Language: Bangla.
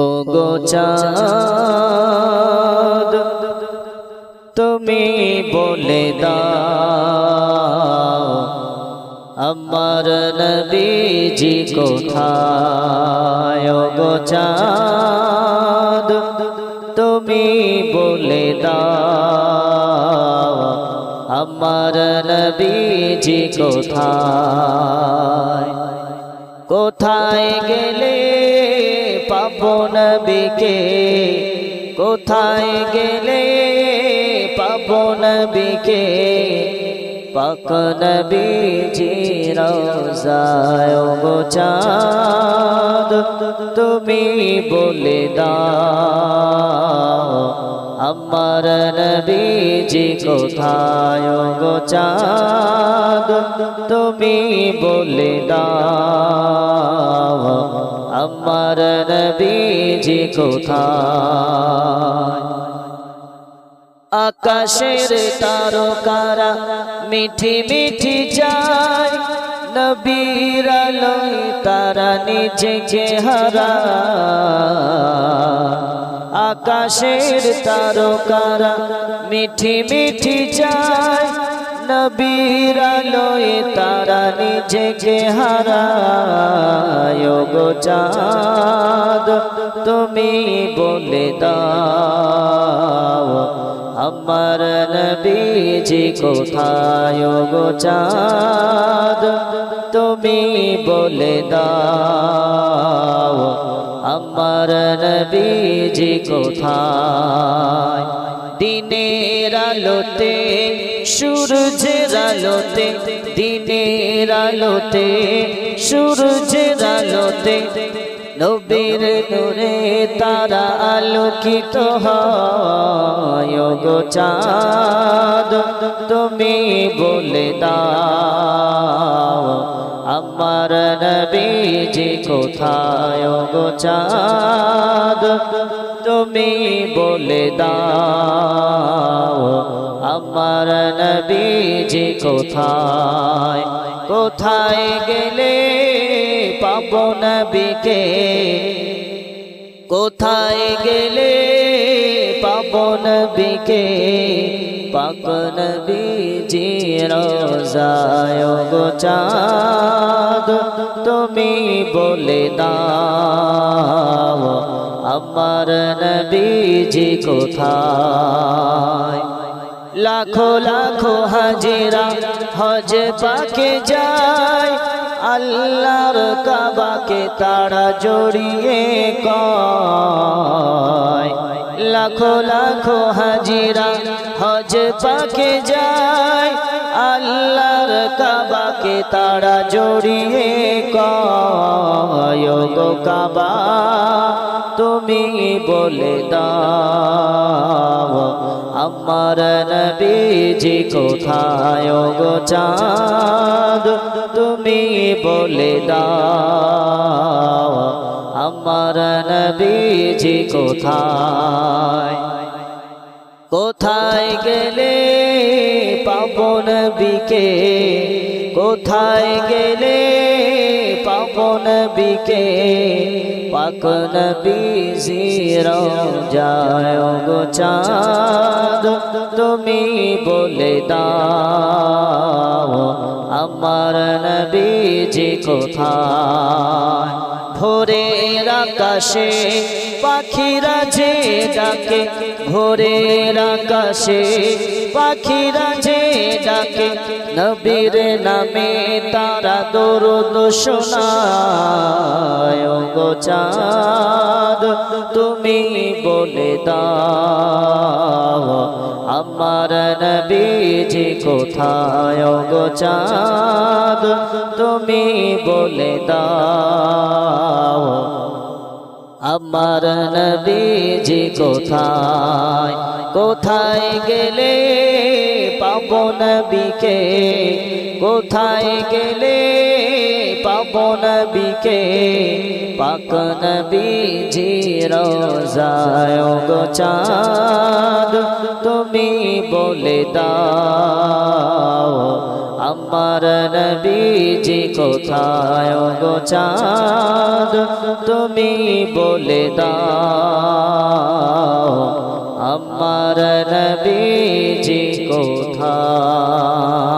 ও গো চাঁদ তুমি বলে দাও, আমার নবীজি কোথায়? ও গো চাঁদ তুমি বলে দাও, আমার নবীজি কোথায়? কোথায় গেলে পাবো নবীকে কোথায় গেলে পাবো নবীকে পাক নবীজি রোজায় তুমি বলে দাও, আমার নবীজি কোথায় গো তুমি বলে দাও। আমার নবীজি কোথায়? আকাশের তারকারা মিঠি মিঠি যায়, নবীর আলোয় তারা নিজেকে হারা আকাশের তারকারা মিঠি মিঠি যায় নবীর আলোয় তারা নিজেকে হারায় গো চাঁদ। তুমি বলে দাও, আমার নবীজি কোথায় গো চাঁদ? তুমি বলে দাও, আমার নবীজি কোথায় দিনের আলোতে, সূর্যের আলোতে, দিনের আলোতে, সূর্যের আলোতে, নবীর নূরে তারা আলোকিত হয়। গো চাঁদ, তুমি বলে দাও, আমার নবীজি কোথায়? গো চাঁদ তুমি বলে দাও, আমার নবীজি কোথায়? কোথায় গেলে পাব নবীকে? কোথায় গেলে পাব নবীকে? পাক নবীজি রোজায় গো তুমি বলে দাও আমার নবীজি কোথায়? লাখো লাখো হাজিরা হজ পাকে যায়। আল্লাহর কাবাকে তারা জড়িয়ে কয়। লাখো লাখো হাজিরা হজ পাকে যায়। আল্লাহর কাবাকে তারা জড়িয়ে কয়। কাবা তুমি বলে দাও, আমার নবীজি কোথায় গো চাঁদ? তুমি বলে দাও, আমার নবীজি কোথায়? কোথায় গেলে পাবো নবীকে? কোথায় গেলে পাবো নবীকে পাক নবীজি যায় গো চাঁদ। তুমি বলে দাও, আমার নবীজি কোথায়? ভোরের আকাশে পাখিরা যে ডাকে ভোরের আকাশে পাখিরা যে নবীর নামে তারা দরুদ শোনায়। গো চাঁদ, তুমি বলে দাও, আমার নবীজি কোথায়? গো চাঁদ, তুমি বলে দাও, আমার নবীজি কোথায়? কোথায় গেলে পাব নবীকে, কোথায় গেলে পাব নবীকে? পাক নবীজি রোজায় গো চাঁদ, তুমি বলে দাও, আমার নবীজি কোথায় গো চাঁদ, তুমি বলে দাও। আমার নবীজি কোথায়?